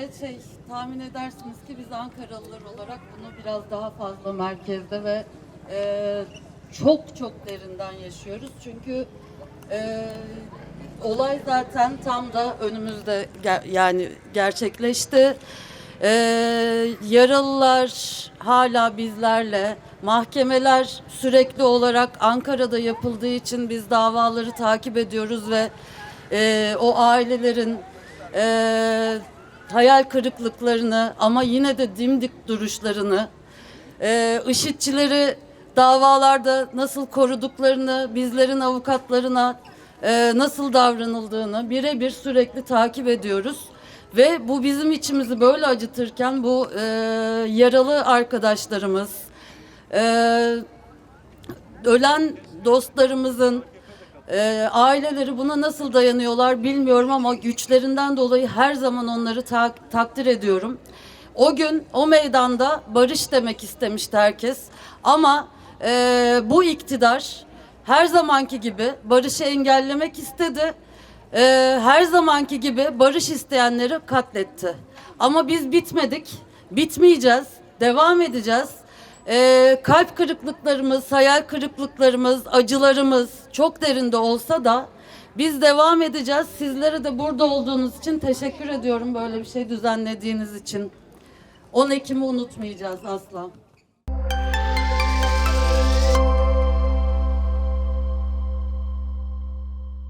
ve şey tahmin edersiniz ki biz Ankaralılar olarak bunu biraz daha fazla merkezde ve e, çok çok derinden yaşıyoruz. Çünkü e, olay zaten tam da önümüzde ger- yani gerçekleşti. E, yaralılar hala bizlerle. Mahkemeler sürekli olarak Ankara'da yapıldığı için biz davaları takip ediyoruz ve e, o ailelerin e, hayal kırıklıklarını ama yine de dimdik duruşlarını, e, IŞİD'çileri davalarda nasıl koruduklarını, bizlerin avukatlarına e, nasıl davranıldığını birebir sürekli takip ediyoruz. Ve bu bizim içimizi böyle acıtırken bu e, yaralı arkadaşlarımız, e, ölen dostlarımızın e, aileleri buna nasıl dayanıyorlar bilmiyorum ama güçlerinden dolayı her zaman onları tak- takdir ediyorum. O gün o meydanda barış demek istemişti herkes ama e, bu iktidar her zamanki gibi barışı engellemek istedi. E, her zamanki gibi barış isteyenleri katletti. Ama biz bitmedik, bitmeyeceğiz, devam edeceğiz. Ee, kalp kırıklıklarımız, hayal kırıklıklarımız, acılarımız çok derinde olsa da biz devam edeceğiz. Sizlere de burada olduğunuz için teşekkür ediyorum böyle bir şey düzenlediğiniz için. 10 Ekim'i unutmayacağız asla.